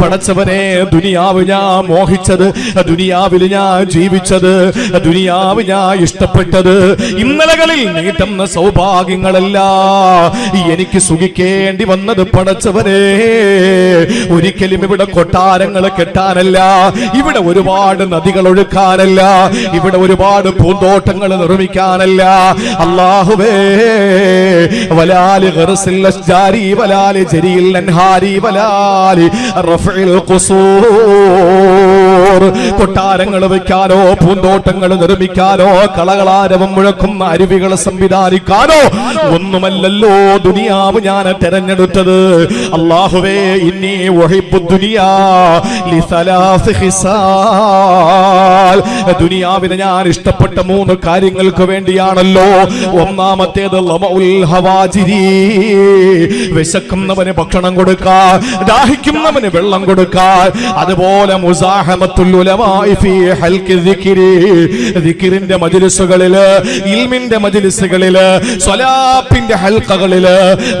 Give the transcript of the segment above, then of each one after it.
പടച്ചവനെ ദുനിയാവ് ഞാൻ മോഹിച്ചത് ദുനിയാവിൽ ഞാൻ ജീവിച്ചത് ദുനിയാവ് ഞാൻ ഇഷ്ടപ്പെട്ടത്. ഇന്നലകളിൽ നീട്ടുന്ന സൗഭാഗ്യങ്ങളല്ല എനിക്ക് സുഖിക്കേണ്ടി വന്നത് പടച്ചവനെ. ഒരിക്കലും ഇവിടെ കൊട്ടാരങ്ങൾ കെട്ടാനല്ല ഇവിടെ ഒരുപാട് നദികൾ ഒഴുക്കാനല്ല ഇവിടെ ഒരുപാട് പൂന്തോട്ടങ്ങൾ നിർമ്മിക്കാനല്ല. അള്ളാഹുവേ വലാലി വലാലി ജരിയിൽ വലാലി കൊട്ടാരങ്ങൾ വയ്ക്കാനോ പൂന്തോട്ടങ്ങൾ നിർമ്മിക്കാനോ കളകളാരവം മുഴക്കുന്ന അരുവികൾ സംവിധാനിക്കാനോ ഒന്നുമല്ലല്ലോ ദുനിയാവ് ഞാൻ തെരഞ്ഞെടുത്തത്. അള്ളാഹുവേ ഇനി വഹിബു ദുനിയാ. ഹിസാൽ ദുനിയാവിനെ ഞാൻ ഇഷ്ടപ്പെട്ട മൂന്ന് കാര്യങ്ങൾക്ക് വേണ്ടിയാണല്ലോ. ഒന്നാമത്തേത് വിശക്കുന്നവന് ഭക്ഷണം കൊടുക്കാൻ ദാഹിക്കുന്നവന് വെള്ളം കൊടുക്കാൻ അതുപോലെ ദിക്റിന്റെ മജ്ലിസുകളിൽ ഇൽമിന്റെ മജ്ലിസുകളിൽ സ്വലാപ്പിന്റെ ഹൽക്കകളിൽ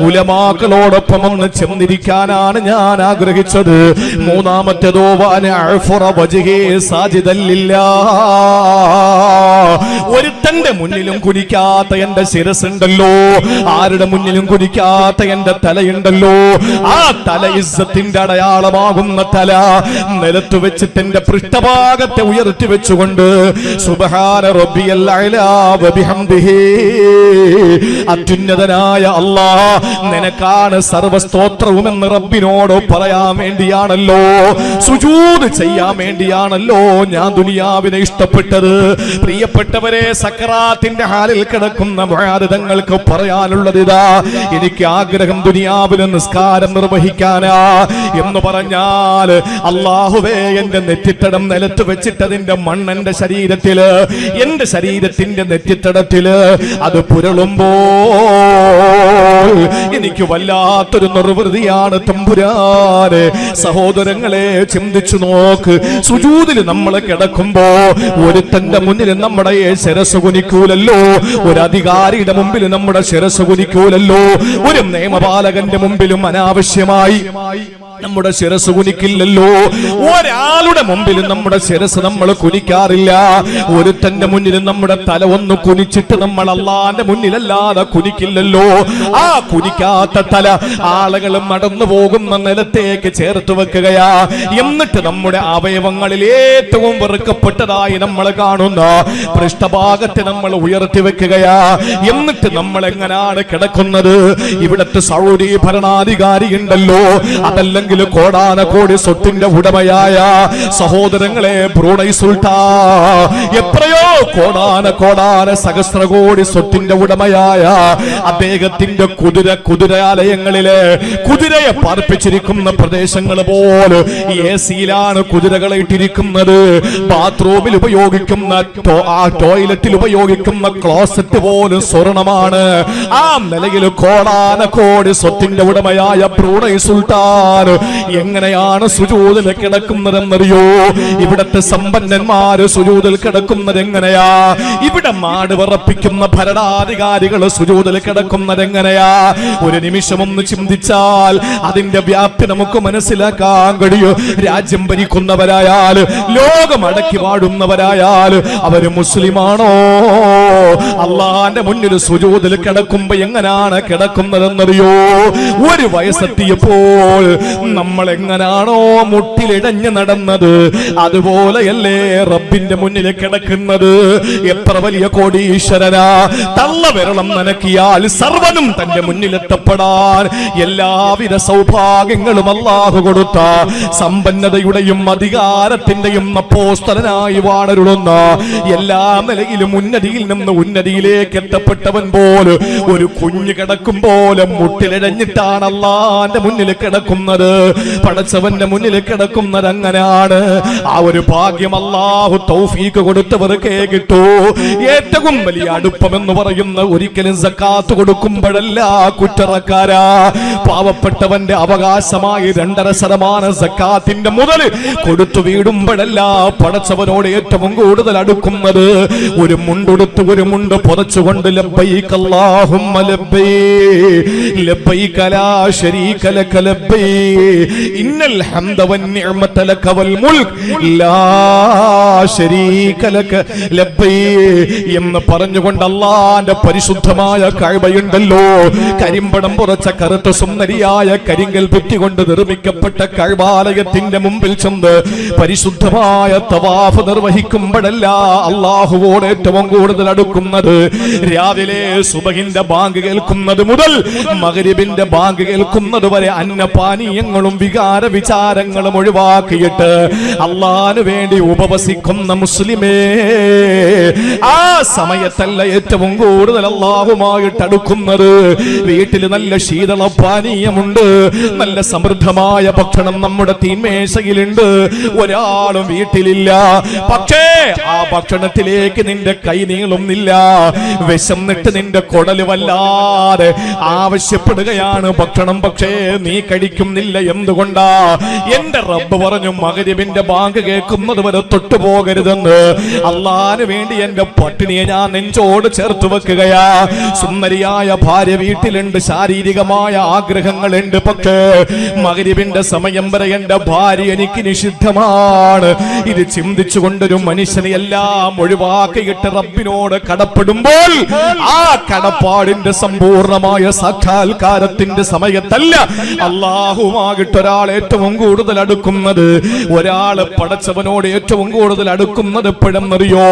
ഉലമാക്കളോടൊപ്പം ഒന്ന് ചെന്നിരിക്കാനാണ് ഞാൻ ആഗ്രഹിച്ചത്. മൂന്നാമത്തേതോ സാജിദല്ലില്ലാ. ഒരുത്തന്റെ മുന്നിലും കുനിക്കാത്ത എന്റെ ശിരസുണ്ടല്ലോ ആരുടെ മുന്നിലും കുനിക്കാത്ത എന്റെ തലയുണ്ടല്ലോ. ആ തല ഇസത്തിന്റെ അടയാളമാകുന്ന തല നിലത്ത് വെച്ചിട്ട് എന്റെ പൃഷ്ഠഭാഗത്തെ ഉയർത്തി വെച്ചുകൊണ്ട് സുബ്ഹാന അത്യുന്നതനായ അല്ലാ നിനക്കാണ് സർവസ്തോത്രവുമെന്ന് റബ്ബിനോട് പറയാൻ വേണ്ടിയാണല്ലോ. സുജൂത് ചെയ്യാൻ വേണ്ടിയാണല്ലോ ഞാൻ ദുനിയാവിനെ ഇഷ്ടപ്പെട്ടത്. പ്രിയപ്പെട്ടവരെ സക്കറാത്തിന്റെ ഹാലിൽ കിടക്കുന്ന ഭാരതങ്ങൾക്ക് പറയാനുള്ളത് ഇതാ. എനിക്ക് ആഗ്രഹം ദുനിയാവിലെ നിസ്കാരം നിർവഹിക്കാനാ എന്ന് പറഞ്ഞാൽ അള്ളാഹുവേ എന്റെ നെറ്റിത്തടം നിലത്ത് വെച്ചിട്ടതിന്റെ മണ്ണെന്റെ ശരീരത്തിൽ എന്റെ ശരീരത്തിന്റെ നെറ്റിത്തടത്തിൽ അത് പുരളുമ്പോ എനിക്ക് വല്ലാത്തൊരു നിർവൃതിയാണ് തമ്പുരാന്. സഹോദരങ്ങളെ ചിന്തിച്ചു നോക്ക്. സുജൂതിൽ നമ്മൾ കിടക്കുമ്പോ ഒരുത്തന്റെ മുന്നിൽ നമ്മുടെ ശിരസ് കുനിക്കൂലല്ലോ. ഒരു അധികാരിയുടെ മുമ്പിൽ നമ്മുടെ ശിരസ് കുനിക്കൂലല്ലോ. ഒരു നിയമപാലകന്റെ മുമ്പിലും അനാവശ്യമായി നമ്മുടെ ശിരസ് കുനിക്കില്ലല്ലോ. ഒരാളുടെ മുമ്പിൽ നമ്മുടെ ശിരസ് നമ്മൾ കുനിക്കാറില്ല. ഒരുത്തന്റെ മുന്നിൽ നമ്മുടെ തല ഒന്ന് കുനിച്ചിട്ട് നമ്മൾ അള്ളാന്റെ മുന്നിലല്ലാതെ കുനിക്കില്ലല്ലോ. ആ കുനിക്കാത്ത തല ആളുകൾ മടന്നു പോകുന്ന നിലത്തേക്ക് ചേർത്ത് വെക്കുകയാ. എന്നിട്ട് നമ്മുടെ അവയവങ്ങളിൽ ഏറ്റവും വെറുക്കപ്പെട്ടതായി നമ്മൾ കാണുന്ന. പൃഷ്ഠഭാഗത്തെ നമ്മൾ ഉയർത്തി വെക്കുകയാ. എന്നിട്ട് നമ്മൾ എങ്ങനെയാണ് കിടക്കുന്നത്? ഇവിടത്തെ സൗദി ഭരണാധികാരി ഉണ്ടല്ലോ അതല്ലെങ്കിൽ കോടാന കോടി സ്വത്തിന്റെ ഉടമയായ സഹോദരങ്ങളെ ബ്രൂണൈ സുൽത്താ. എത്രയോ കോടാന കോടാന സഹസ്ര കോടി സ്വത്തിന്റെ ഉടമയായ അദ്ദേഹത്തിന്റെ കുതിര കുതിരാലയങ്ങളിലെ കുതിരയെ പാർപ്പിച്ചിരിക്കുന്ന പ്രദേശങ്ങൾ പോലെ എ സിയിലാണ് കുതിരകളെ ഇട്ടിരിക്കുന്നത്. ബാത്റൂമിൽ ഉപയോഗിക്കുന്ന ആ ടോയ്ലറ്റിൽ ഉപയോഗിക്കുന്ന ക്ലോസറ്റ് പോലും സ്വർണമാണ്. ആ നിലയിൽ കോടാന കോടി സ്വത്തിന്റെ ഉടമയായ ബ്രൂണൈ സുൽത്താൻ എങ്ങനെയാണ് സുജൂതിൽ കിടക്കുന്നതെന്നറിയോ? ഇവിടത്തെ സമ്പന്നന്മാര് സുജൂതിൽ കിടക്കുന്നത് എങ്ങനെയാ? ഇവിടെ മാട് വിറപ്പിക്കുന്ന ഭരണാധികാരികൾ സുജൂതിൽ കിടക്കുന്നത് എങ്ങനെയാ? ഒരു നിമിഷം ഒന്ന് ചിന്തിച്ചാൽ അതിന്റെ വ്യാപ്തി നമുക്ക് മനസ്സിലാക്കാൻ കഴിയും. രാജ്യം ഭരിക്കുന്നവരായാൽ ലോകം അടക്കി വാഴുന്നവരായാൽ അവർ മുസ്ലിമാണോ? അള്ളാന്റെ മുന്നിൽ സുജൂതിൽ കിടക്കുമ്പോ എങ്ങനെയാണ് കിടക്കുന്നതെന്നറിയോ? ഒരു വയസ്സെത്തിയപ്പോൾ നമ്മൾ എങ്ങനാണോ മുട്ടിലിടഞ്ഞു നടന്നത്? അതുപോലെയല്ലേ റബ്ബിന്റെ മുന്നിൽ കിടക്കുന്നത്? എത്ര വലിയ കോടീശ്വരനാ? തള്ള വിരളം നനക്കിയാൽ സർവനും തന്റെ മുന്നിലെത്തപ്പെടാൻ എല്ലാവിധ സൗഭാഗ്യങ്ങളും അള്ളാഹു കൊടുത്ത സമ്പന്നതയുടെയും അധികാരത്തിന്റെയും അപ്പോസ്തലനായി വാണരുളുന്ന എല്ലാ നിലയിലും ഉന്നതിയിൽ നിന്ന് ഉന്നതിയിലേക്ക് എത്തപ്പെട്ടവൻ പോലെ ഒരു കുഞ്ഞു കിടക്കും പോലെ മുട്ടിലിഴഞ്ഞിട്ടാണ് അള്ളാന്റെ മുന്നിൽ കിടക്കുന്നത്. പടച്ചവന്റെ മുന്നിൽ കിടക്കുന്നത് അങ്ങനെയാണ്. ആ ഒരു ഭാഗ്യം അള്ളാഹു തൗഫീക്ക് കൊടുത്തവർ കിട്ടൂ ഏറ്റവും വലിയ അടുപ്പം എന്ന് പറയുന്ന ഒരിക്കലും സക്കാത്ത് കൊടുക്കുമ്പോഴല്ല കുറ്ററക്കാരാ. പാവപ്പെട്ടവന്റെ അവകാശമായി രണ്ടര ശതമാനം സക്കാത്തിന്റെ മുതൽ കൊടുത്തു വീടുമ്പോഴല്ല പടച്ചവനോട് ഏറ്റവും കൂടുതൽ അടുക്കുന്നത് ഒരു മുണ്ടുടുത്ത് ഒരു മുണ്ട് പുതച്ചുകൊണ്ട് എന്ന് പറഞ്ഞുകൊണ്ട് അല്ലാന്റെ പരിശുദ്ധമായ കഴിവയുണ്ടല്ലോ കരിമ്പടം പുറച്ച കറുത്ത സുന്ദരിയായ കരിങ്കൽ ഭിത്തികൊണ്ട് നിർമ്മിക്കപ്പെട്ട കഴിവാലയത്തിന്റെ മുമ്പിൽ ചെന്ന് പരിശുദ്ധമായ തവാഫ് നിർവഹിക്കുമ്പോഴല്ല അള്ളാഹുവോട് ഏറ്റവും കൂടുതൽ അടുക്കുന്നത്. രാവിലെ സുബഹിന്റെ ബാങ്ക് കേൾക്കുന്നത് മുതൽ മകരിബിന്റെ ബാങ്ക് കേൾക്കുന്നത് വരെ അന്നപാനീയങ്ങളും വികാര വിചാരങ്ങളും ഒഴിവാക്കിയിട്ട് അള്ളാന് വേണ്ടി ഉപവസിക്കുന്ന മുസ്ലിമേ ആ സമയത്തല്ല ഏറ്റവും കൂടുതൽ അള്ളാഹുമായിട്ട് അടുക്കുന്നത്. വീട്ടിൽ നല്ല ശീതള പാനീയമുണ്ട് നല്ല സമൃദ്ധമായ ഭക്ഷണം നമ്മുടെ തീന്മേശയിലുണ്ട്. ഒരാളും വീട്ടിലില്ല പക്ഷേ ആ ഭക്ഷണത്തിലേക്ക് നിന്റെ കൈ നീളുന്നില്ല. വിശന്നിട്ട് നിന്റെ കൊടൽ വല്ലാതെ ആവശ്യപ്പെടുകയാണ് ഭക്ഷണം. പക്ഷേ നീ കഴിക്കുന്നില്ല എന്തുകൊണ്ടാ? എന്റെ റബ്ബ് പറഞ്ഞു മകരിവിന്റെ ബാങ്ക് കേൾക്കുന്നത് വരെ തൊട്ടുപോകരുതെന്ന്. അള്ളാന് വേണ്ടി എന്റെ പട്ടിണിയെ ഞാൻ നെഞ്ചോട് ചേർത്ത് വെക്കുകയാ. സുന്ദരിയായ ഭാര്യ വീട്ടിലുണ്ട് ശാരീരികമായ ആഗ്രഹങ്ങളുണ്ട്. പക്ഷേ മകരിവിന്റെ സമയം വരെ എന്റെ ഭാര്യ എനിക്ക് നിഷിദ്ധമാണ്. ഇത് ചിന്തിച്ചുകൊണ്ടൊരു മനുഷ്യനെ എല്ലാം ഒഴിവാക്കിയിട്ട് റബ്ബിനോട് കടപ്പെടുമ്പോൾ ആ കടപ്പാടിന്റെ സമ്പൂർണമായ സാക്ഷാത്കാരത്തിന്റെ സമയത്തല്ല അള്ളാഹുമാകിട്ട് ഒരാൾ ഏറ്റവും കൂടുതൽ അടുക്കുന്നത്. ഒരാൾ പടച്ചവനോട് ഏറ്റവും കൂടുതൽ അടുക്കുന്നത് എപ്പോഴെന്നറിയോ?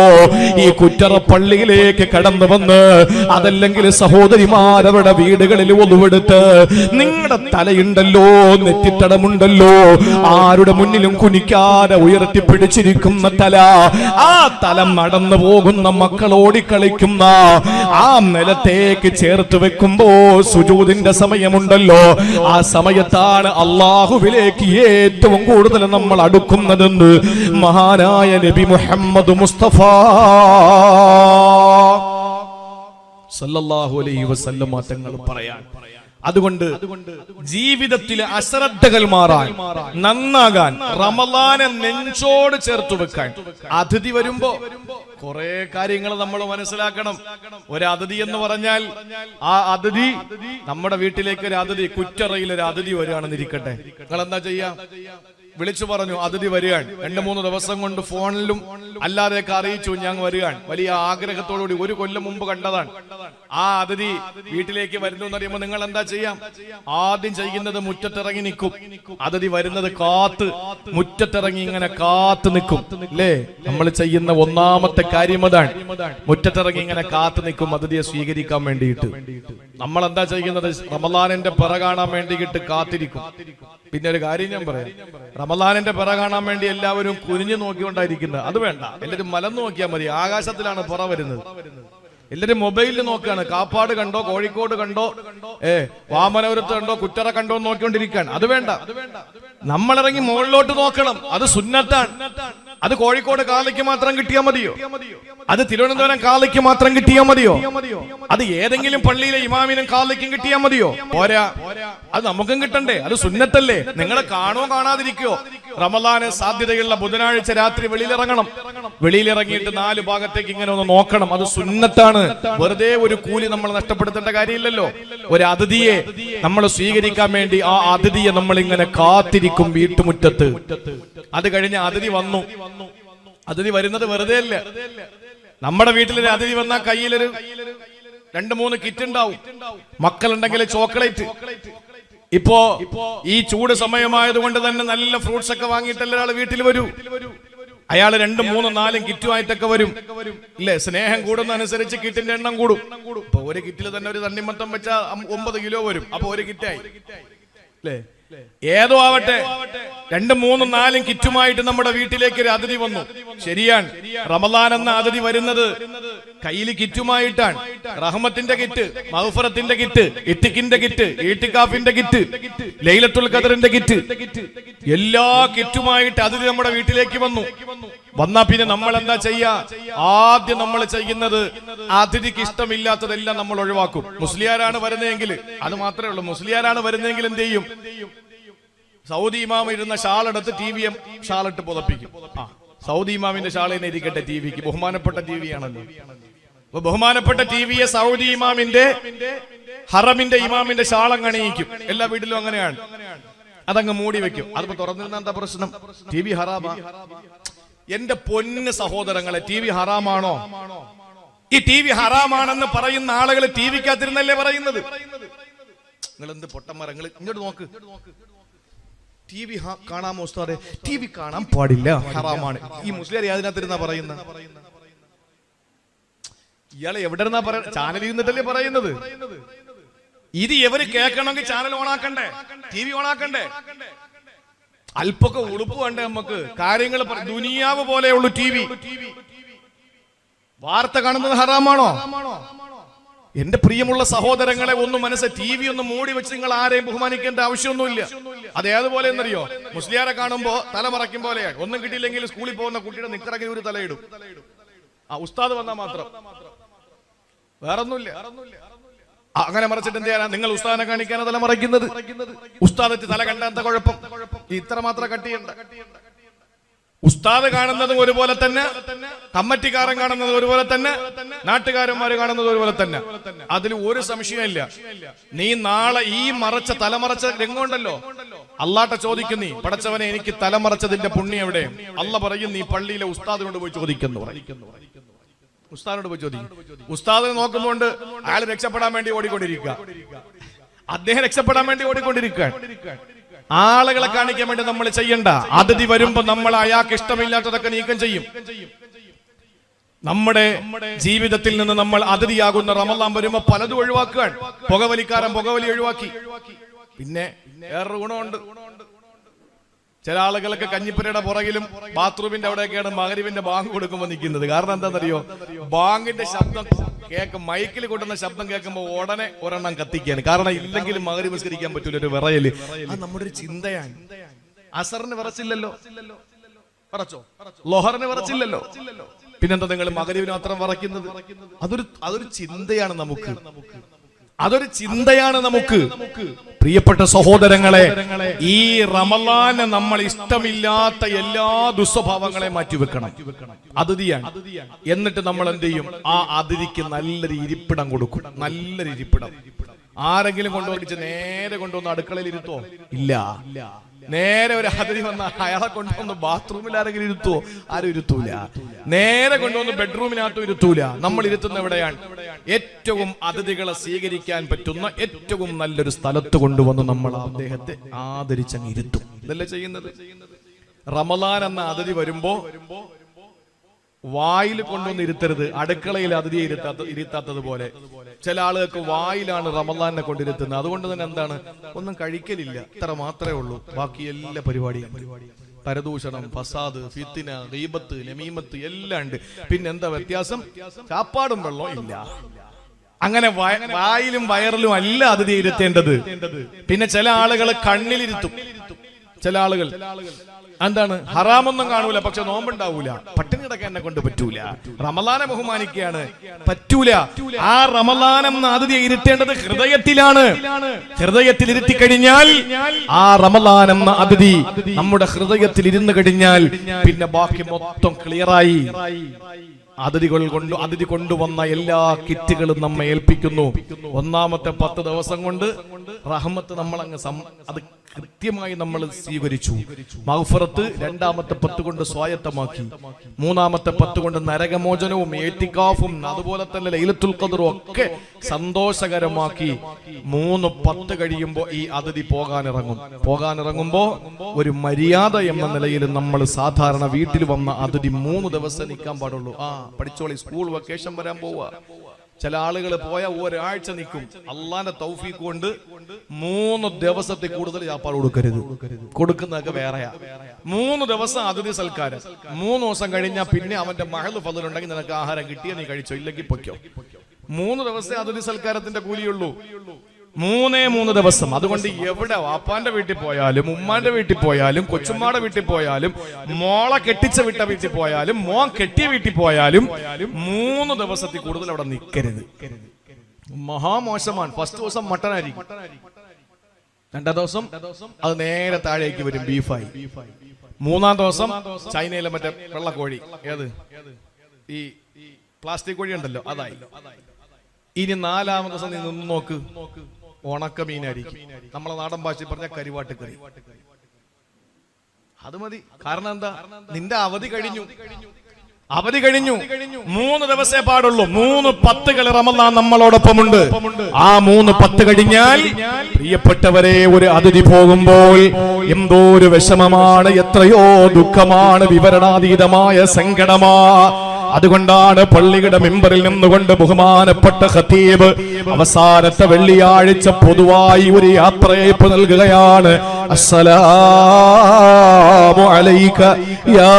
ഈ കുറ്ററ പള്ളിയിലേക്ക് കടന്നു വന്ന് അതല്ലെങ്കിൽ സഹോദരിമാരവരുടെ വീടുകളിൽ ഒതുവെടുത്ത് നിങ്ങളുടെ തലയുണ്ടല്ലോ നെറ്റിത്തടമുണ്ടല്ലോ ആരുടെ മുന്നിലും കുനിക്കാതെ ഉയർത്തി പിടിച്ചിരിക്കുന്ന തല ആ തലം നടന്നു പോകുന്ന മക്കൾ ഓടിക്കളിക്കുന്ന ആ നിലത്തേക്ക് ചേർത്ത് വെക്കുമ്പോ സുജൂതിന്റെ സമയമുണ്ടല്ലോ. ആ സമയത്താണ് അള്ളാഹുവിലേക്ക് ഏറ്റവും കൂടുതൽ നമ്മൾ അടുക്കുന്നതെന്ന് മഹാനായ നബി മുഹമ്മദ് മുസ്തഫ സല്ലല്ലാഹു അലൈഹി വസല്ലം തങ്ങൾ പറയാൻ അതുകൊണ്ട് ജീവിതത്തിലെ അശ്രദ്ധകൾ മാറാൻ നന്നാകാൻ റമലാനെ നെഞ്ചോട് ചേർത്ത് വെക്കാൻ. അതിഥി വരുമ്പോ കുറെ കാര്യങ്ങൾ നമ്മൾ മനസ്സിലാക്കണം. ഒരു അതിഥി എന്ന് പറഞ്ഞാൽ ആ അതിഥി നമ്മുടെ വീട്ടിലേക്ക് ഒരു അതിഥി കുറ്ററയിൽ ഒരു അതിഥി വരികയാണെന്നിരിക്കട്ടെ. നിങ്ങൾ എന്താ ചെയ്യാ? വിളിച്ചു പറഞ്ഞു അതിഥി വരികയാണ്. രണ്ടു മൂന്ന് ദിവസം കൊണ്ട് ഫോണിലും അല്ലാതെയൊക്കെ അറിയിച്ചു ഞാൻ വരികയാണ്. വലിയ ആഗ്രഹത്തോടുകൂടി ഒരു കൊല്ലം മുമ്പ് കണ്ടതാണ്. ആ അതിഥി വീട്ടിലേക്ക് വരുന്നു എന്ന് അറിയുമ്പോൾ നിങ്ങൾ എന്താ ചെയ്യാം? ആദ്യം ചെയ്യുന്നത് മുറ്റത്തിറങ്ങി നിൽക്കും. അതിഥി വരുന്നത് കാത്ത് മുറ്റത്തിറങ്ങി ഇങ്ങനെ കാത്തു നിൽക്കും. അല്ലേ? നമ്മൾ ചെയ്യുന്ന ഒന്നാമത്തെ കാര്യം അതാണ്. മുറ്റത്തിറങ്ങി ഇങ്ങനെ കാത്തു നിൽക്കും അതിഥിയെ സ്വീകരിക്കാൻ വേണ്ടിയിട്ട്. നമ്മൾ എന്താ ചെയ്യുന്നത്? റമദാനിന്റെ പിറ കാണാൻ വേണ്ടിയിട്ട് കാത്തിരിക്കും. പിന്നെ ഒരു കാര്യം ഞാൻ പറയാം. റമദാനിന്റെ പിറ കാണാൻ വേണ്ടി എല്ലാവരും കുനിഞ്ഞു നോക്കിക്കൊണ്ടായിരിക്കുന്നത്. അത് വേണ്ട. എല്ലാവരും മലം നോക്കിയാൽ മതി. ആകാശത്തിലാണ് പിറ വരുന്നത്. എല്ലാരും മൊബൈലിൽ നോക്കുകയാണ്. കാപ്പാട് കണ്ടോ? കോഴിക്കോട് കണ്ടോ? ഏ വാമനപുരത്ത് കണ്ടോ? കുറ്ററ കണ്ടോ നോക്കിക്കൊണ്ടിരിക്കുകയാണ്. അത് വേണ്ട. നമ്മളിറങ്ങി മുകളിലോട്ട് നോക്കണം. അത് സുന്നത്താണ്. അത് കോഴിക്കോട് കാലയ്ക്ക് മാത്രം കിട്ടിയാൽ മതിയോ? അത് തിരുവനന്തപുരം കാലയ്ക്ക് മാത്രം കിട്ടിയാൽ മതിയോ? അത് ഏതെങ്കിലും പള്ളിയിലെ ഇമാമിനും കാലയ്ക്കും കിട്ടിയാൽ മതിയോ? പോരാ. അത് നമുക്കും കിട്ടണ്ടേ. അത് സുന്നത്തല്ലേ. നിങ്ങളെ കാണോ കാണാതിരിക്കോ റമലാന് സാധ്യതയുള്ള ബുധനാഴ്ച രാത്രി വെളിയിലിറങ്ങണം. വെളിയിലിറങ്ങിയിട്ട് നാല് ഭാഗത്തേക്ക് ഇങ്ങനെ ഒന്ന് നോക്കണം. അത് സുന്നത്താണ്. വെറുതെ ഒരു കൂലി നമ്മൾ നഷ്ടപ്പെടുത്തേണ്ട കാര്യമില്ലല്ലോ. ഒരു അതിഥിയെ നമ്മൾ സ്വീകരിക്കാൻ വേണ്ടി ആ അതിഥിയെ നമ്മൾ ഇങ്ങനെ കാത്തിരിക്കും വീട്ടുമുറ്റത്ത്. അത് കഴിഞ്ഞ് അതിഥി വന്നു. അതിഥി വരുന്നത് വെറുതെ അല്ല. നമ്മുടെ വീട്ടിലൊരു അതിഥി വന്നാൽ കയ്യിലൊരു രണ്ട് മൂന്ന് കിറ്റ് ഉണ്ടാവും. മക്കളുണ്ടെങ്കിൽ ചോക്ലേറ്റ്. ഇപ്പോ ഈ ചൂട് സമയമായത് കൊണ്ട് തന്നെ നല്ല ഫ്രൂട്ട്സ് ഒക്കെ വാങ്ങിയിട്ടല്ല ഒരാൾ വീട്ടിൽ വരൂ. അയാൾ രണ്ടും മൂന്നും നാലും കിറ്റുമായിട്ടൊക്കെ വരും. ഇല്ലേ? സ്നേഹം കൂടുന്ന അനുസരിച്ച് കിറ്റിന്റെ എണ്ണം കൂടും. ഇപ്പൊ ഒരു കിറ്റിൽ തന്നെ ഒരു തണ്ണിമത്തം വെച്ചാൽ ഒമ്പത് കിലോ വരും. അപ്പൊ ഒരു കിറ്റായി അല്ലേ ഏതോ ആവട്ടെ. രണ്ടും മൂന്നും നാലും കിറ്റുമായിട്ട് നമ്മുടെ വീട്ടിലേക്ക് ഒരു അതിഥി വന്നു. ശരിയാണ്. റമദാൻ എന്ന അതിഥി വരുന്നത് കയ്യിൽ കിറ്റുമായിട്ടാണ്. റഹ്മത്തിന്റെ കിറ്റ് മഹഫറത്തിന്റെ കിറ്റ് ഇട്ടിക്കിന്റെ കിറ്റ് ഈട്ടിക്കാഫിന്റെ കിറ്റ് ലൈലത്തുൽ ഖദറിന്റെ കിറ്റ്. എല്ലാ കിറ്റുമായിട്ട് അതിഥി നമ്മുടെ വീട്ടിലേക്ക് വന്നു. വന്നാ പിന്നെ നമ്മൾ എന്താ ചെയ്യ? ആദ്യം നമ്മൾ ചെയ്യുന്നത് അതിഥിക്ക് ഇഷ്ടമില്ലാത്തതെല്ലാം നമ്മൾ ഒഴിവാക്കും. മുസ്ലിയാരാണ് വരുന്നതെങ്കിൽ അത് മാത്രമേ ഉള്ളൂ. മുസ്ലിയാരാണ് വരുന്നതെങ്കിൽ എന്ത് ചെയ്യും? സൗദി ഇമാം ഇരുന്ന ഷാളെടുത്ത് ടി വി എം ഷാളിട്ട് പുതപ്പിക്കും. സൗദി ഇമാമിന്റെ ഷാളിനെ ഇരിക്കട്ടെ ടി വിക്ക്. ബഹുമാനപ്പെട്ട ടി വി അപ്പൊ ബഹുമാനപ്പെട്ട ടി വിയെ സൗദി ഇമാമിന്റെ ഹറമിന്റെ ഇമാമിന്റെ ഷാളം കണിയിക്കും എല്ലാ വീട്ടിലും അങ്ങനെയാണ്. അതങ്ങ് മൂടി വെക്കും. അതിപ്പോ തുറന്നിരുന്ന എന്താ പ്രശ്നം? ടി വി ഹറാമാ. എന്റെ പൊന്ന് സഹോദരങ്ങളെ ടി വി ഹറാമാണോ? ഈ ടി വി ഹറാമാണെന്ന് പറയുന്ന ആളുകൾ ടി വിക്കകത്തിരുന്നല്ലേ പറയുന്നത്? നിങ്ങൾ എന്ത് പൊട്ടന്മാരങ്ങൾ ഇങ്ങോട്ട് നോക്ക്. ടി വി കാണാമോ ഉസ്താദെ? ടി വി കാണാൻ പാടില്ല. ഹറാമാണ്. ഈ മുസ്ലിം അതിനകത്തിരുന്നാ പറയുന്ന? ഇയാളെ എവിടെ ഇരുന്നാ പറ ചാനലിൽ ഇരുന്നിട്ടല്ലേ പറയുന്നത്? ഇത് എവര് കേൾക്കണമെങ്കിൽ ചാനൽ ഓണാക്കണ്ടേ ടി വി ഓണാക്കണ്ടേ അല്പൊക്കെ ഉളുപ്പ് വേണ്ട നമുക്ക്? കാര്യങ്ങൾ ദുനിയാവ് പോലെയുള്ളൂ ടി വി. വാർത്ത കാണുന്നത് ഹറാമാണോ? എന്റെ പ്രിയമുള്ള സഹോദരങ്ങളെ ഒന്ന് മനസ്സ് ടി വി ഒന്ന് മൂടി വെച്ച് നിങ്ങൾ ആരെയും ബഹുമാനിക്കേണ്ട ആവശ്യമൊന്നുമില്ല. അത് ഏതുപോലെ എന്നറിയോ? മുസ്ലിയാരെ കാണുമ്പോ തല മറയ്ക്കും പോലെയാണ് ഒന്നും കിട്ടിയില്ലെങ്കിൽ സ്കൂളിൽ പോകുന്ന കുട്ടിയുടെ നിക്കറങ്ങി ഒരു തലയിടും. ആ ഉസ്താദ് വന്നാൽ മാത്രം. വേറൊന്നുമില്ല. അങ്ങനെ മറിച്ചിട്ട് എന്ത് ചെയ്യാനാ? നിങ്ങൾ ഉസ്താദിനെ കാണിക്കാൻ തല മറയ്ക്കുന്നത് ഉസ്താദ് തല കണ്ടാത്ത കുഴപ്പം? ഇത്ര മാത്രം കട്ടിയുണ്ട് ഉസ്താദ് കാണുന്നതും ഒരുപോലെ തന്നെ കമ്മറ്റിക്കാരൻ കാണുന്നത് ഒരുപോലെ തന്നെ നാട്ടുകാരന്മാര് കാണുന്നത് ഒരുപോലെ തന്നെ. അതിൽ ഒരു സംശയമില്ല നീ നാളെ ഈ മറച്ച തലമറച്ച രംഗമുണ്ടല്ലോ. അള്ളാട്ട ചോദിക്കും നീ പടച്ചവനെ എനിക്ക് തലമറച്ചതിന്റെ പുണ്യം എവിടെ അല്ല പറയും നീ പള്ളിയിലെ ഉസ്താദിനോട് പോയി ചോദിക്കുന്നു ഉസ്താദിനോട് പോയി ചോദിക്കും. ഉസ്താദിനെ നോക്കുമ്പോണ്ട് അയാൾ രക്ഷപ്പെടാൻ വേണ്ടി ഓടിക്കൊണ്ടിരിക്കുക. അദ്ദേഹം രക്ഷപ്പെടാൻ വേണ്ടി ഓടിക്കൊണ്ടിരിക്കുക ആളുകളെ കാണിക്കാൻ വേണ്ടി നമ്മൾ ചെയ്യണ്ട. അതിഥി വരുമ്പോ നമ്മൾ അയാൾക്ക് ഇഷ്ടമില്ലാത്തതൊക്കെ നീക്കം ചെയ്യും. നമ്മുടെ ജീവിതത്തിൽ നിന്ന് നമ്മൾ അതിഥിയാകുന്ന റമലാം വരുമ്പോ പലതും ഒഴിവാക്കുകയാണ്. പുകവലിക്കാരൻ പുകവലി ഒഴിവാക്കി. പിന്നെ വേറൊരു ഗുണമുണ്ട്. ചില ആളുകളൊക്കെ കഞ്ഞിപ്പുരയുടെ പുറകിലും ബാത്റൂമിന്റെ അവിടെയൊക്കെയാണ് മകരിവിന്റെ ബാങ്ക് കൊടുക്കുമ്പോൾ നിൽക്കുന്നത്. കാരണം എന്താണെന്നറിയോ? ബാങ്കിന്റെ ശബ്ദം കേൾക്കും മൈക്കിൽ കൊണ്ടുവന്ന ശബ്ദം കേൾക്കുമ്പോൾ ഉടനെ ഒരെണ്ണം കത്തിക്കുകയാണ്. കാരണം ഇല്ലെങ്കിൽ മകരി നിസ്കരിക്കാൻ പറ്റൂല ഒരു വിറയൽ. നമ്മുടെ ഒരു ചിന്തയാണ്. അസറിന് വിറച്ചില്ലല്ലോ. പറച്ചോ? ലൊഹറിന് വിറച്ചില്ലല്ലോ. പിന്നെന്താ നിങ്ങൾ മകരിവിന് മാത്രം വിറയ്ക്കുന്നത്? അതൊരു അതൊരു ചിന്തയാണ് നമുക്ക്. അതൊരു ചിന്തയാണ് നമുക്ക്. പ്രിയപ്പെട്ട സഹോദരങ്ങളെ ഈ റമലാന് നമ്മൾ ഇഷ്ടമില്ലാത്ത എല്ലാ ദുസ്വഭാവങ്ങളെ മാറ്റിവെക്കണം. അതിഥിയാണ് എന്നിട്ട് നമ്മൾ എന്ത് ചെയ്യും? ആ അതിഥിക്ക് നല്ലൊരു ഇരിപ്പിടം കൊടുക്കും. നല്ലൊരു ഇരിപ്പിടം ആരെങ്കിലും കൊണ്ടുവന്നിച്ച് നേരെ കൊണ്ടുവന്ന് അടുക്കളയിൽ ഇരുത്തോ? ഇല്ല. നേരെ ഒരു അതിഥി വന്ന അയാളെ കൊണ്ടുവന്ന് ബാത്റൂമിൽ ആരെങ്കിലും ഇരുത്തുവോ? ആരും ഇരുത്തൂല. നേരെ കൊണ്ടുവന്ന് ബെഡ്റൂമിനകത്തും ഇരുത്തൂല. നമ്മൾ ഇരുത്തുന്ന എവിടെയാണ്? ഏറ്റവും അതിഥികളെ സ്വീകരിക്കാൻ പറ്റുന്ന ഏറ്റവും നല്ലൊരു സ്ഥലത്ത് കൊണ്ടുവന്ന് നമ്മൾ അദ്ദേഹത്തെ ആദരിച്ചങ്ങ് ഇരുത്തും. ഇതല്ലേ ചെയ്യുന്നത്? റമലാൻ എന്ന അതിഥി വരുമ്പോ വായിൽ കൊണ്ടുവന്ന് ഇരുത്തരുത്. അടുക്കളയിൽ അതിഥിയെ ഇരുത്താത്ത ഇരുത്താത്തത് പോലെ. ചില ആളുകൾക്ക് വായിലാണ് റമദാനെ കൊണ്ടിരുത്തുന്നത്. അതുകൊണ്ട് തന്നെ എന്താണ്? ഒന്നും കഴിക്കലില്ല. ഇത്ര മാത്രമേ ഉള്ളൂ. ബാക്കി എല്ലാ പരിപാടിയും. പരദൂഷണം ഫസാദ് ഫിത്തിന ഗീബത്ത് നമീമത്ത് എല്ലാം ഉണ്ട്. പിന്നെ എന്താ വ്യത്യാസം? ചാപ്പാടും വെള്ളവും ഇല്ല. അങ്ങനെ വായിലും വയറിലും അല്ല അതിഥി ഇരുത്തേണ്ടത്. പിന്നെ ചില ആളുകൾ കണ്ണിലിരുത്തും. ചില ആളുകൾ എന്താണ്? ഹറാമൊന്നും കാണൂല പക്ഷെ നോമ്പുണ്ടാവൂല. പട്ടിണി കിടക്കാൻ എന്നെ കൊണ്ട് പറ്റൂല. റമലാനെ ബഹുമാനിക്കുകയാണ്. പറ്റൂല. ആ റമലാനം ആദ്യം ഇരുത്തേണ്ടത് ഹൃദയത്തിലാണ്. ഹൃദയത്തിൽ ഇരുത്തി കഴിഞ്ഞാൽ ആ റമലാനം അതിഥി നമ്മുടെ ഹൃദയത്തിൽ ഇരുന്ന് കഴിഞ്ഞാൽ പിന്നെ ബാക്കി മൊത്തം ക്ലിയറായി അതിഥികൾ കൊണ്ട് അതിഥി കൊണ്ടുവന്ന എല്ലാ കിറ്റുകളും നമ്മെ ഏൽപ്പിക്കുന്നു. ഒന്നാമത്തെ പത്ത് ദിവസം കൊണ്ട് റഹ്മത്ത് നമ്മൾ അങ്ങ് അത് കൃത്യമായി നമ്മൾ സ്വീകരിച്ചു. മഹഫറത്ത് രണ്ടാമത്തെ പത്ത് കൊണ്ട് സ്വായത്തമാക്കി. മൂന്നാമത്തെ പത്ത് കൊണ്ട് നരകമോചനവും ഏറ്റിക്കാഫും അതുപോലെ തന്നെ ലൈലത്തുൽ ഖദറും ഒക്കെ സന്തോഷകരമാക്കി. മൂന്ന് പത്ത് കഴിയുമ്പോൾ ഈ അതിഥി പോകാനിറങ്ങും. പോകാനിറങ്ങുമ്പോ ഒരു മര്യാദ എന്ന നിലയിൽ നമ്മൾ സാധാരണ വീട്ടിൽ വന്ന അതിഥി മൂന്ന് ദിവസം നിൽക്കാൻ പാടുള്ളൂ. ആ. പഠിച്ചോളി സ്കൂൾ വെക്കേഷൻ വരാൻ പോവുക. ചില ആളുകൾ പോയ ഒരാഴ്ച നിൽക്കും. അള്ളാന്റെ തൗഫീഖ് കൊണ്ട് മൂന്ന് ദിവസത്തെ കൂടുതൽ ചാപ്പാട് കൊടുക്കരുത്. കൊടുക്കുന്നതൊക്കെ വേറെയാ. മൂന്ന് ദിവസം അതിഥി സൽക്കാരം. മൂന്ന് ദിവസം കഴിഞ്ഞാൽ പിന്നെ അവന്റെ മഹൽ ഫലുണ്ടെങ്കിൽ നിനക്ക് ആഹാരം കിട്ടിയ നീ കഴിച്ചോ ഇല്ലെങ്കിൽ പൊയ്ക്കോ. മൂന്ന് ദിവസത്തെ അതിഥി സൽക്കാരത്തിന്റെ കൂലിയുള്ളൂ. മൂന്നേ മൂന്ന് ദിവസം. അതുകൊണ്ട് എവിടെ വാപ്പാന്റെ വീട്ടിൽ പോയാലും ഉമ്മാന്റെ വീട്ടിൽ പോയാലും കൊച്ചുമ്മാടെ വീട്ടിൽ പോയാലും മോളെ കെട്ടിച്ച വിട്ട വീട്ടിൽ പോയാലും മോൻ കെട്ടിയ വീട്ടിൽ പോയാലും മൂന്ന് ദിവസത്തിൽ കൂടുതൽ അവിടെ നിൽക്കരുത് മഹാമോശമാണ് ഫസ്റ്റ് ദിവസം മട്ടനായിരിക്കും. രണ്ടാം ദിവസം അത് നേരെ താഴേക്ക് വരും ബീഫായി. മൂന്നാം ദിവസം ചൈനയിലെ മറ്റേ വെള്ളക്കോഴി. ഏത്? ഈ പ്ലാസ്റ്റിക് കോഴി ഉണ്ടല്ലോ അതായി. ഇനി നാലാമത്തെ ദിവസം നീ നിന്ന് നോക്ക്. ഉണക്കമീനായിരിക്കും. നമ്മളെ നാടൻ ഭാഷയിൽ പറഞ്ഞ കരിവാട്ട് കറി അത് മതി. കാരണം എന്താ? നിന്റെ അവധി കഴിഞ്ഞു. അവധി കഴിഞ്ഞു. മൂന്ന് ദിവസേ പാടുള്ളൂ. മൂന്ന് പത്തുകൾ റമദാൻ നമ്മളോടൊപ്പമുണ്ട്. ആ മൂന്ന് പത്ത് കഴിഞ്ഞാൽ പ്രിയപ്പെട്ടവരെ ഒരു അതിഥി പോകുമ്പോൾ എന്തോ ഒരു വിഷമമാണ് എത്രയോ ദുഃഖമാണ് വിവരണാതീതമായ സങ്കടമാ. അതുകൊണ്ടാണ് പള്ളിയുടെ മെമ്പറിൽ നിന്നുകൊണ്ട് ബഹുമാനപ്പെട്ട ഖത്തീബ് അവസാനത്തെ വെള്ളിയാഴ്ച പൊതുവായി ഒരു യാത്രയേപ്പ് നൽകുകയാണ്. അസ്സലാമു അലൈക യാ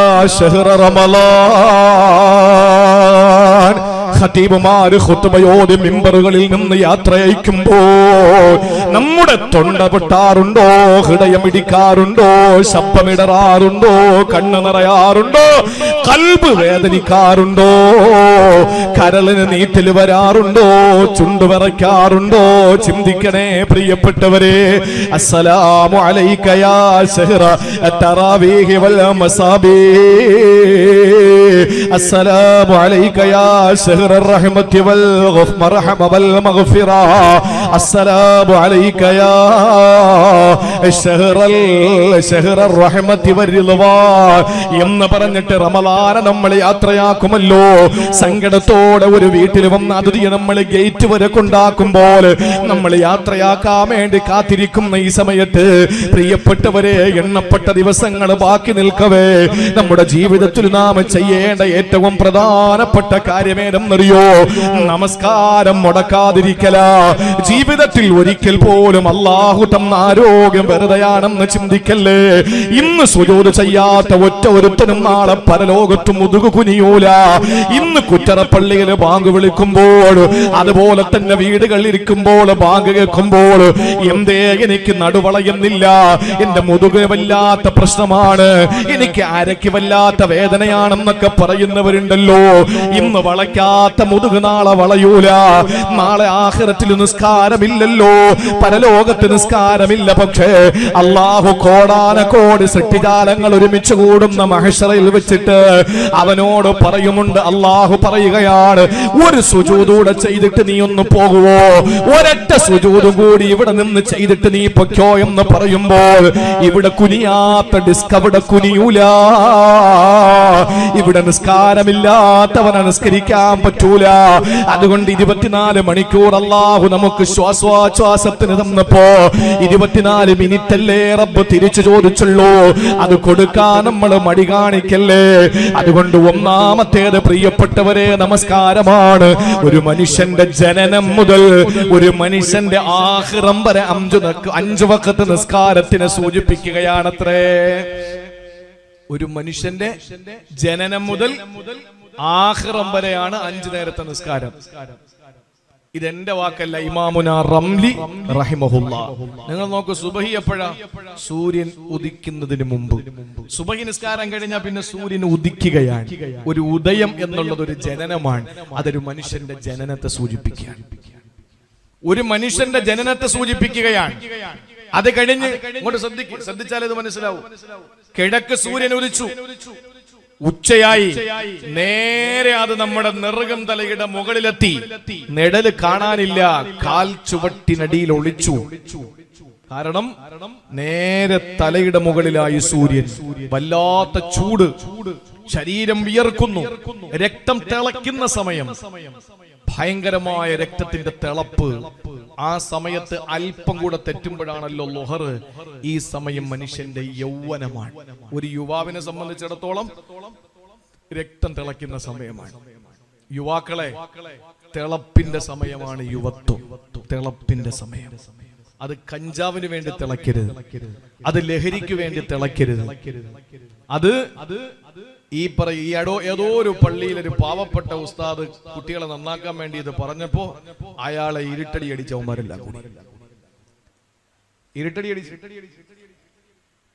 ഖതീബുമാര് ഖുത്ബയോട് മിമ്പറുകളിൽ നിന്ന് യാത്ര അയക്കുമ്പോ നമ്മുടെ തൊണ്ട പൊട്ടാറുണ്ടോ? ഹൃദയം ഇടിക്കാറുണ്ടോ ശബ്ദമിടറാറുണ്ടോ? കണ്ണ് നിറയാറുണ്ടോ? കൽബ് വേദനിക്കാറുണ്ടോ? കരളിന് നീട്ടിൽ വരാറുണ്ടോ? ചുണ്ടു വരയ്ക്കാറുണ്ടോ ചിന്തിക്കണേ പ്രിയപ്പെട്ടവരെ അസ്സലാമു അലൈക്കയാ ഷഹ്റ തറാവീഹി വൽ മസാബീ. അസ്സലാമു അലൈക്കയാ ഷഹ്റ شهر الرحمة والمرحمة والمغفرة السلام عليك يا شهر ال- شهر الرحمة والرضوان എന്ന് പറഞ്ഞിട്ട് റമലാന നമ്മൾ യാത്രയാക്കുമല്ലോ സങ്കടത്തോടെ ഒരു വീട്ടിൽ വന്ന് അതിഥിയെ നമ്മൾ ഗേറ്റ് വരെ കൊണ്ടാക്കുമ്പോൾ നമ്മൾ യാത്രയാക്കാൻ വേണ്ടി കാത്തിരിക്കുന്ന ഈ സമയത്ത് പ്രിയപ്പെട്ടവരെ എണ്ണപ്പെട്ട ദിവസങ്ങൾ ബാക്കി നിൽക്കവേ നമ്മുടെ ജീവിതത്തിൽ നാം ചെയ്യേണ്ട ഏറ്റവും പ്രധാനപ്പെട്ട കാര്യമേതെന്നറിയോ നമസ്കാരം മുടക്കാതിരിക്കല. ജീവിതത്തിൽ ഒരിക്കൽ പോലും അള്ളാഹു തന്ന ആരോഗ്യം വെറുതെയാണെന്ന് ചിന്തിക്കല്ലേ? ഇന്ന് സുജോത് ചെയ്യാത്ത ഒറ്റ ഒരുത്തനും നാളെ പരലോകത്ത് മുതുകു കുനിയൂല. ഇന്ന് കുറ്ററപ്പള്ളിയിൽ ബാങ്ക് വിളിക്കുമ്പോൾ അതുപോലെ തന്നെ വീടുകളിൽ ഇരിക്കുമ്പോൾ ബാങ്ക് കേൾക്കുമ്പോൾ എന്തേ എനിക്ക് നടുവളയുന്നില്ല? എന്റെ മുതുക് വല്ലാത്ത പ്രശ്നമാണ്. എനിക്ക് അരയ്ക്ക് വല്ലാത്ത വേദനയാണെന്നൊക്കെ പറയുന്നവരുണ്ടല്ലോ. ഇന്ന് വളയ്ക്കാത്ത മുതുക് നാളെ വളയൂല. നാളെ ആഹ്റത്തിൽ നിസ്കാരമില്ലല്ലോ. പരലോകത്ത് നിസ്കാരമില്ല പക്ഷേ അള്ളാഹു കോടാന കോടി സൃഷ്ടികാലങ്ങൾ ഒരുമിച്ച് കൂടുന്ന മഹേശ്വരയിൽ വെച്ചിട്ട് അവനോട് പറയുമുണ്ട് അള്ളാഹു പറയുകയാണ് ഒരു സുജൂതൂടെ ചെയ്തിട്ട് നീ ഒന്ന് പോകുവോ? ഒരൊറ്റ സുജൂതും കൂടി ഇവിടെ നിന്ന് ചെയ്തിട്ട് നീ പൊയ്ക്കോ എന്ന് പറയുമ്പോൾ ഇവിടെ കുനിയാത്ത ഡിസ്ക് അവിടെ കുനിയൂല. ഇവിടെ നിസ്കാരമില്ലാത്തവനെ നിസ്കരിക്കാൻ പറ്റൂല. അതുകൊണ്ട് ഇരുപത്തിനാല് മണിക്കൂർ അള്ളാഹു നമുക്ക് ശ്വാസോച്ഛ്വാസത്തിന് തന്നപ്പോ ഇരുപത്തിനാല് മിനിറ്റ് അല്ലേ റബ്ബ് തിരിച്ചു ചോദിച്ചുള്ളൂ. അത് കൊടുക്കാൻ നമ്മൾ മടി കാണിക്കല്ലേ? അതുകൊണ്ട് ഒന്നാമത്തേത് പ്രിയപ്പെട്ടവരെ നമസ്കാരമാണ്. ഒരു മനുഷ്യന്റെ ജനനം മുതൽ ഒരു മനുഷ്യന്റെ ആഹ്റം വരെ അഞ്ചു അഞ്ചു വക്കത്ത് നിസ്കാരത്തിനെ സൂചിപ്പിക്കുകയാണത്രേ. ഒരു മനുഷ്യന്റെ ജനനം മുതൽ ആഹ്റം വരെയാണ് അഞ്ചു നേരത്തെ നിസ്കാരം. ഇതെന്റെ വാക്കല്ല ഇമാമുന റംലി റഹിമഹുല്ല. നിങ്ങൾ നോക്കൂ സുബഹി എപ്പോഴാ? സൂര്യൻ ഉദിക്കുന്നതിന് മുമ്പ്. സുബഹി നിസ്കാരം കഴിഞ്ഞാൽ പിന്നെ സൂര്യൻ ഉദിക്കുകയാണ്. ഒരു ഉദയം എന്നുള്ളത് ഒരു ജനനമാണ്. അതൊരു മനുഷ്യന്റെ ജനനത്തെ സൂചിപ്പിക്കുകയാണ്. ഒരു മനുഷ്യന്റെ ജനനത്തെ സൂചിപ്പിക്കുകയാണ്. അത് കഴിഞ്ഞ് ഇങ്ങോട്ട് ശ്രദ്ധിച്ചാൽ ഇത് മനസ്സിലാവും. കിഴക്ക് സൂര്യൻ ഉദിച്ചു. ഉച്ചയായി. നേരെ അത് നമ്മുടെ നെറുകം തലയുടെ മുകളിലെത്തി. നിഴൽ കാണാനില്ല. കാൽ ചുവട്ടിനടിയിൽ ഒളിച്ചു. കാരണം നേരെ തലയുടെ മുകളിലായി സൂര്യൻ. വല്ലാത്ത ചൂട്. ശരീരം വിയർക്കുന്നു. രക്തം തിളയ്ക്കുന്ന സമയം. ഭയങ്കരമായ രക്തത്തിന്റെ തിളപ്പ്. ആ സമയത്ത് അല്പം കൂടെ തെറ്റുമ്പോഴാണല്ലോ ലൊഹർ. ഈ സമയം മനുഷ്യന്റെ യൗവനമാണ്. ഒരു യുവാവിനെ സംബന്ധിച്ചിടത്തോളം രക്തം തിളയ്ക്കുന്ന സമയമാണ്. യുവാക്കളെ തിളപ്പിന്റെ സമയമാണ് യുവത്വം. തിളപ്പിന്റെ സമയം. അത് കഞ്ചാവിന് വേണ്ടി തിളക്കരുത് അത് ലഹരിക്ക് വേണ്ടി തിളക്കരുത് അത് അത് ഈ പറ ഈ അടോ ഏതോ ഒരു പള്ളിയിൽ ഒരു പാവപ്പെട്ട ഉസ്താദ് കുട്ടികളെ നന്നാക്കാൻ വേണ്ടി ഇത് പറഞ്ഞപ്പോ അയാളെ ഇരുട്ടടി അടിച്ചവന്മാരെല്ലാം കൂടി. ഇരുട്ടടി അടിച്ച്.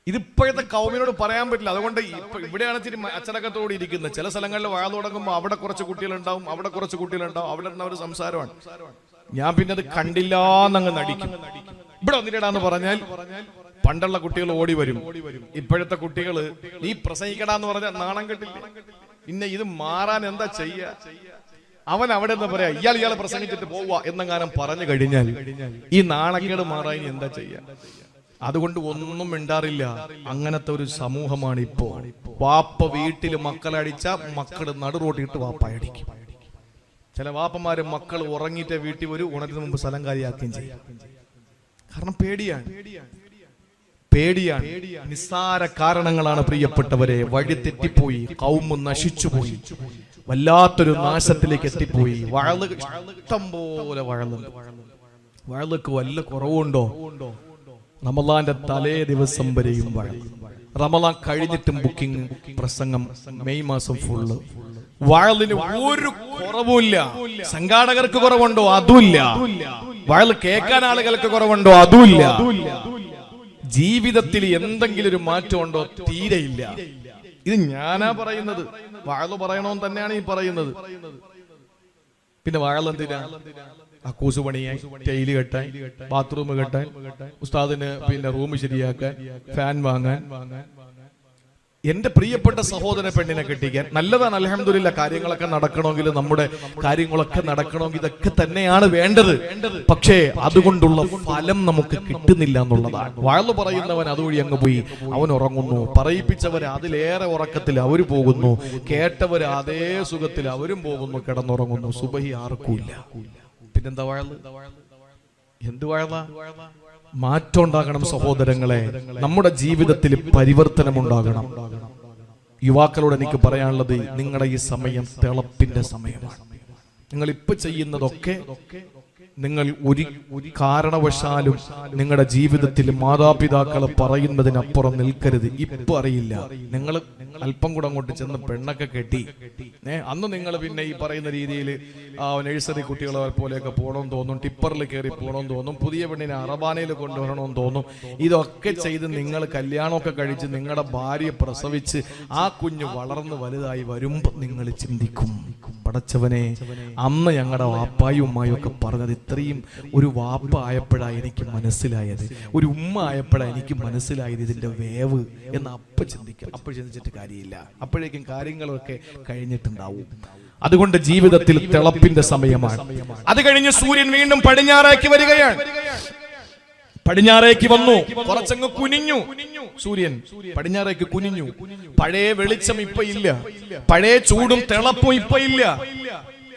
ഇതിപ്പോഴത്തെ കൗമിനോട് പറയാൻ പറ്റില്ല. അതുകൊണ്ട് ഇവിടെയാണ് ഇച്ചിരി അച്ചടക്കത്തോടെ ഇരിക്കുന്നത്. ചില സ്ഥലങ്ങളിൽ വാഴ തുടങ്ങുമ്പോൾ അവിടെ കുറച്ച് കുട്ടികളുണ്ടാവും അവിടെ കുറച്ച് കുട്ടികളുണ്ടാവും അവിടെ ഒരു സംസാരമാണ്. ഞാൻ പിന്നെ അത് കണ്ടില്ല എന്നങ്ങ് നടിക്കും. ഇവിടെ വന്നിട്ടാന്ന് പറഞ്ഞാൽ പണ്ടുള്ള കുട്ടികൾ ഓടി വരും. ഇപ്പോഴത്തെ കുട്ടികൾ നീ പ്രസംഗിക്കടാന്ന് പറഞ്ഞാൽ നാണം കെട്ടില്ല? പിന്നെ ഇത് മാറാൻ എന്താ ചെയ്യ? അവൻ അവിടെ എന്താ പറയാ ഇയാൾ ഇയാൾ പ്രസംഗിച്ചിട്ട് പോവുക എന്നെങ്ങാനും പറഞ്ഞു കഴിഞ്ഞാൽ ഈ നാണക്കേട് മാറാൻ എന്താ ചെയ്യാ? അതുകൊണ്ട് ഒന്നും മിണ്ടാറില്ല. അങ്ങനത്തെ ഒരു സമൂഹമാണ് ഇപ്പോ. വാപ്പ വീട്ടിൽ മക്കളടിച്ച മക്കൾ നടുറോട്ടിട്ട് വാപ്പ അടിക്കും. ചില വാപ്പന്മാര് മക്കൾ ഉറങ്ങിയിട്ട് വീട്ടിൽ വരും ഉണരുന്ന മുമ്പ് സ്ഥലം കാര്യമാക്കുകയും ചെയ്യും. കാരണം പേടിയാണ് പേടിയാണ്. നിസ്സാര കാരണങ്ങളാണ് പ്രിയപ്പെട്ടവരെ. വഴി തെറ്റിപ്പോയി. കൗമ് നശിച്ചുപോയി. വല്ലാത്തൊരു നാശത്തിലേക്ക് എത്തിപ്പോയി. വഴൽ ഇഷ്ടം പോലെ വഴലുണ്ട് വഴലുക്ക് വല്ല കുറവുണ്ടോ? റമലാന്റെ തലേ ദിവസം വരെയും വഴൽ റമലാൻ കഴിഞ്ഞിട്ടും ബുക്കിംഗ് പ്രസംഗം മെയ് മാസം ഫുള്ള് വഴലിന് ഒരു കുറവുമില്ല. സംഘാടകർക്ക് കുറവുണ്ടോ? അതുമില്ല. വഴൽ കേൾക്കാൻ ആളുകൾക്ക് കുറവുണ്ടോ? അതുമില്ല. ജീവിതത്തിൽ എന്തെങ്കിലും ഒരു മാറ്റം ഉണ്ടോ തീരെയില്ല. ഇത് ഞാനാ പറയുന്നത്. വാഴ പറയണോന്ന് തന്നെയാണ് ഈ പറയുന്നത്. പിന്നെ വാഴ എന്തിനാ? അക്കൂസ് പണിയാൻ ടൈൽ കെട്ടാൻ ബാത്റൂം കെട്ടാൻ ഉസ്താദിന് പിന്നെ റൂം ശരിയാക്കാൻ ഫാൻ വാങ്ങാൻ. എന്റെ പ്രിയപ്പെട്ട സഹോദര പെണ്ണിനെ കെട്ടിക്കാൻ നല്ലതാണ് അലഹമില്ല കാര്യങ്ങളൊക്കെ നടക്കണമെങ്കിൽ നമ്മുടെ കാര്യങ്ങളൊക്കെ നടക്കണമെങ്കിൽ ഇതൊക്കെ തന്നെയാണ് വേണ്ടത്. പക്ഷേ അതുകൊണ്ടുള്ള ഫലം നമുക്ക് കിട്ടുന്നില്ല എന്നുള്ളതാണ്. വാഴ്ന്നു പറയുന്നവൻ അതുവഴി അങ്ങ് പോയി. അവൻ ഉറങ്ങുന്നു. പറയിപ്പിച്ചവർ അതിലേറെ ഉറക്കത്തിൽ അവർ പോകുന്നു. കേട്ടവർ അതേ സുഖത്തിൽ അവരും പോകുന്നു. കിടന്നുറങ്ങുന്നു. സുബഹി ആർക്കുമില്ല പിന്നെന്താ വാഴ എന്ത് വാഴല മാറ്റം ഉണ്ടാകണം സഹോദരങ്ങളെ. നമ്മുടെ ജീവിതത്തിൽ പരിവർത്തനം ഉണ്ടാകണം യുവാക്കളോട് എനിക്ക് പറയാനുള്ളത് നിങ്ങളുടെ ഈ സമയം തിളപ്പിന്റെ സമയമാണ്. നിങ്ങൾ ഇപ്പൊ ചെയ്യുന്നതൊക്കെ നിങ്ങൾ ഒരു കാരണവശാലും നിങ്ങളുടെ ജീവിതത്തിൽ മാതാപിതാക്കൾ പറയുന്നതിനപ്പുറം നിൽക്കരുത്. ഇപ്പൊ അറിയില്ല. നിങ്ങൾ അല്പം കൂടെ അങ്ങോട്ട് ചെന്ന് പെണ്ണൊക്കെ കെട്ടി. അന്ന് നിങ്ങൾ പിന്നെ ഈ പറയുന്ന രീതിയിൽ ആ നഴ്സറി കുട്ടികളെ പോലെയൊക്കെ പോകണമെന്ന് തോന്നും ടിപ്പറിൽ കയറി പോകണമെന്ന് തോന്നും പുതിയ പെണ്ണിനെ അറബാനയിൽ കൊണ്ടുവരണമെന്ന് തോന്നും. ഇതൊക്കെ ചെയ്ത് നിങ്ങൾ കല്യാണമൊക്കെ കഴിച്ച് നിങ്ങളുടെ ഭാര്യ പ്രസവിച്ച് ആ കുഞ്ഞ് വളർന്ന് വലുതായി വരുമ്പോൾ നിങ്ങൾ ചിന്തിക്കും പടച്ചവനെ അന്ന് ഞങ്ങളുടെ വാപ്പായും ഉമ്മായും ഒക്കെ പറഞ്ഞത് ഇത്രയും ഒരു വാപ്പ ആയപ്പോഴാണ് എനിക്ക് മനസ്സിലായത്. ഒരു ഉമ്മ ആയപ്പോഴാണ് എനിക്ക് മനസ്സിലായത് ഇതിന്റെ വേവ് എന്ന് അപ്പം ചിന്തിക്കാം അപ്പം ചിന്തിച്ചിട്ട് കാര്യമില്ല. അപ്പോഴേക്കും കാര്യങ്ങളൊക്കെ കഴിഞ്ഞിട്ടുണ്ടാവും. അതുകൊണ്ട് ജീവിതത്തിൽ തിളപ്പിന്റെ സമയമാണ്. അത് കഴിഞ്ഞ് സൂര്യൻ വീണ്ടും പടിഞ്ഞാറേക്ക് വരികയാണ്. പടിഞ്ഞാറേക്ക് വന്നു. കുറച്ചങ്ങ് കുനിഞ്ഞു. സൂര്യൻ പടിഞ്ഞാറേക്ക് കുനിഞ്ഞു. പഴയ വെളിച്ചം ഇപ്പൊ ഇല്ല. പഴയ ചൂടും തിളപ്പും ഇപ്പൊ ഇല്ല.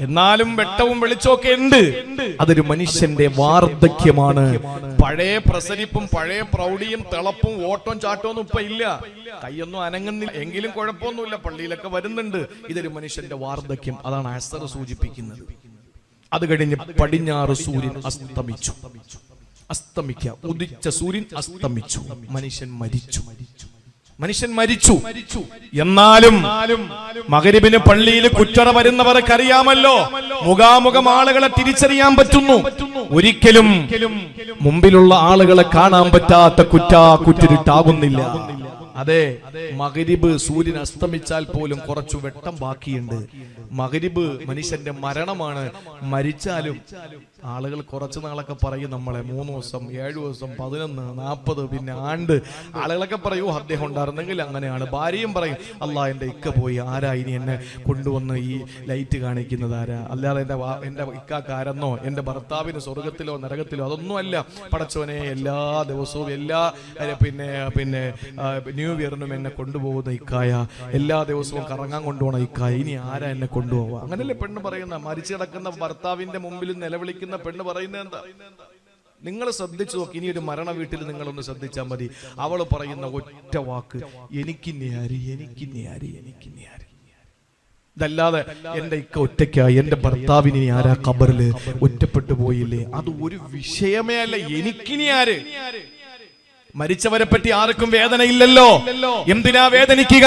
എന്നാലും വെട്ടവും വെളിച്ചമൊക്കെ ഉണ്ട്. അതൊരു മനുഷ്യന്റെ വാർദ്ധക്യമാണ്. പഴയ പ്രസരിപ്പും പഴയ പ്രൗഢിയും തിളപ്പും ഓട്ടവും ചാട്ടവും ഒന്നും ഇപ്പൊ ഇല്ല. കൈയൊന്നും അനങ്ങുന്നില്ല. എങ്കിലും കുഴപ്പമൊന്നുമില്ല. പള്ളിയിലൊക്കെ വരുന്നുണ്ട്. ഇതൊരു മനുഷ്യന്റെ വാർദ്ധക്യം. അതാണ് അസർ സൂചിപ്പിക്കുന്നത്. അത് കഴിഞ്ഞ് പടിഞ്ഞാറ് സൂര്യൻ അസ്തമിച്ചു. അസ്തമിക്കുക ഉദിച്ച സൂര്യൻ അസ്തമിച്ചു. മനുഷ്യൻ മരിച്ചു മരിച്ചു. മനുഷ്യൻ മരിച്ചു. എന്നാലും മകരിബിന് പള്ളിയിൽ കുറ്ററ വരുന്നവർക്ക് അറിയാമല്ലോ മുഖാമുഖം ആളുകളെ തിരിച്ചറിയാൻ പറ്റുന്നു. ഒരിക്കലും മുമ്പിലുള്ള ആളുകളെ കാണാൻ പറ്റാത്ത കുറ്റാ കുറ്റിരിട്ടാകുന്നില്ല. അതെ മകരിബ് സൂര്യൻ അസ്തമിച്ചാൽ പോലും കുറച്ചു വെട്ടം ബാക്കിയുണ്ട്. മകരിബ് മനുഷ്യന്റെ മരണമാണ്. മരിച്ചാലും ആളുകൾ കുറച്ചു നാളൊക്കെ പറയും നമ്മളെ മൂന്ന് ദിവസം ഏഴു ദിവസം പതിനൊന്ന് നാൽപ്പത് പിന്നെ ആണ്ട്. ആളുകളൊക്കെ പറയൂ അദ്ദേഹം ഉണ്ടായിരുന്നെങ്കിൽ അങ്ങനെയാണ്. ഭാര്യയും പറയും അല്ല എന്റെ ഇക്ക പോയി ആരാ ഇനി എന്നെ കൊണ്ടുവന്ന് ഈ ലൈറ്റ് കാണിക്കുന്നത് ആരാ? അല്ലാതെ എന്റെ എന്റെ ഇക്കാക്കാരെന്നോ എന്റെ ഭർത്താവിന് സ്വർഗത്തിലോ നരകത്തിലോ അതൊന്നും അല്ല. പടച്ചവനെ എല്ലാ ദിവസവും എല്ലാ പിന്നെ പിന്നെ ആ, ന്യൂ ഇയറിനും എന്നെ കൊണ്ടുപോകുന്ന ഇക്കായ. എല്ലാ ദിവസവും കറങ്ങാൻ കൊണ്ടുപോകണ ഇക്കായ. ഇനി ആരാ എന്നെ കൊണ്ടുപോവാ അങ്ങനല്ലേ പെണ്ണ് പറയുന്ന മരിച്ചു കിടക്കുന്ന ഭർത്താവിന്റെ മുമ്പിൽ നിലവിളിക്കുന്ന പെണ്ണ് പറയുന്നത് എന്താ? നിങ്ങൾ ശ്രദ്ധിച്ചു നോക്കി. ഇനി ഒരു മരണ വീട്ടിൽ നിങ്ങളൊന്ന് ശ്രദ്ധിച്ചാൽ മതി. അവൾ പറയുന്ന ഒറ്റ വാക്ക്. എനിക്ക് ആര്? എനിക്ക് ആര്? എനിക്ക് ആര്? ഇതല്ലാതെ എന്റെ ഇക്ക ഒറ്റയ്ക്കായി. എന്റെ ഭർത്താവിനെ ആരാ കബറിൽ ഒറ്റപ്പെട്ടു പോയില്ലേ? അത് ഒരു വിഷയമേ അല്ല. എനിക്കിനി ആര്? മരിച്ചവരെ പറ്റി ആർക്കും വേദനയില്ലല്ലോ. എന്തിനാ വേദനിക്കുക?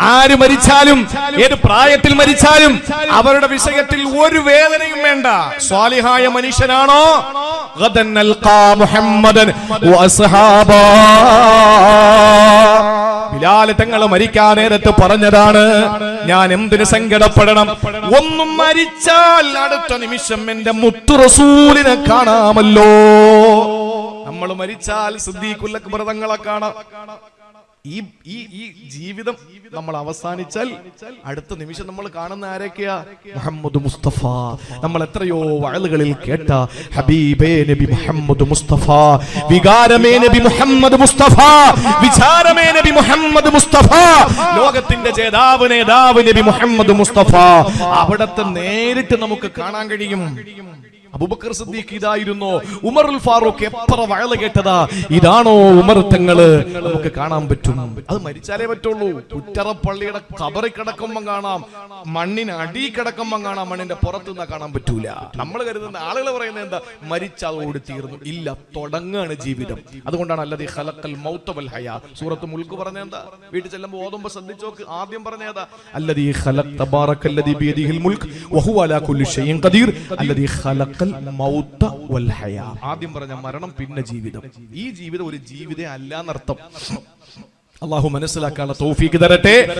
ആര് മരിച്ചാലും ഏത് പ്രായത്തിൽ മരിച്ചാലും അവരുടെ വിഷയത്തിൽ ഒരു വേദനയും വേണ്ട. സ്വാലിഹായ മനുഷ്യനാണോ? മുഹമ്മദൻ വഅസ്ഹാബാ. ബിലാൽ തങ്ങൾ മരിക്കാൻ നേരത്ത് പറഞ്ഞതാണ് ഞാൻ എന്തിന് സങ്കടപ്പെടണം? ഒന്നും മരിച്ചാൽ അടുത്ത നിമിഷം എന്റെ മുത്തുറസൂലിനെ കാണാമല്ലോ. നമ്മൾ മരിച്ചാൽ സിദ്ദീഖുൽ അക്ബർ തങ്ങളെ കാണാം. ഈ ഈ ഈ ജീവിതം നമ്മൾ അവസാനിച്ചാൽ അടുത്ത നിമിഷം നമ്മൾ കാണുന്ന ആരൊക്കെയാ? മുഹമ്മദ് മുസ്തഫ. നമ്മൾ എത്രയോ വഴലുകളിൽ കേട്ട ഹബീബേ നബി മുഹമ്മദ് മുസ്തഫ വികാരമേ നബി മുഹമ്മദ് മുസ്തഫ വിചാരമേ നബി മുഹമ്മദ് മുസ്തഫ ലോകത്തിന്റെ ജേതാവ് നേതാവ് നബി മുഹമ്മദ് മുസ്തഫ. അവിടത്തെ നേരിട്ട് നമുക്ക് കാണാൻ കഴിയും. അബൂബക്കർ സിദ്ദീഖ് ഇതായിരുന്നു. ഉമറുൽ ഫാറൂഖ് എത്ര വയല കേട്ടതാ? ഇതാണോ ഉമർ തങ്ങൾ? നമുക്ക് കാണാൻ പറ്റും. അത് മരിച്ചാലേ പറ്റുള്ളൂ. കുറ്ററ പള്ളിയുടെ കബറി കിടക്കുമ്പം കാണാം. മണ്ണിന് അടി കിടക്കുമ്പം കാണാം. മണ്ണിന്റെ പുറത്തു നിന്നാ കാണാൻ പറ്റൂല. നമ്മൾ കരുതുന്ന ആളുകൾ പറയുന്നത് എന്താ? മരിച്ചതോട് തീർന്നു. ഇല്ല തുടങ്ങാണ് ജീവിതം. അതുകൊണ്ടാണ് അല്ലാതെ ഹലക്കൽ മൗത്തവൽ വൽ ഹയാ. സൂറത്ത് മുൽക്ക് പറഞ്ഞ എന്താ? വീട്ടിൽ ചെല്ലുമ്പോൾ ഓതുമ്പോൾ ശ്രദ്ധിച്ചോക്ക് ആദ്യം പറഞ്ഞതാ ഏതാ? അല്ലദീ ഖലഖ തബാറക്കല്ലദീ ബിയദിഹിൽ മുൽക്ക് വഹുവ അലാ കുല്ലി ഷൈഇൻ ഖദീർ. അല്ലദീ ഖലഖൽ വൽ ഹയാ. ആദ്യം പറഞ്ഞ മരണം പിന്നെ ജീവിതം. ഈ ജീവിതം ഒരു ജീവിതം അല്ല എന്നർത്ഥം. അള്ളാഹു മനസ്സിലാക്കാനുള്ള തോഫീക്ക് തരട്ടെ.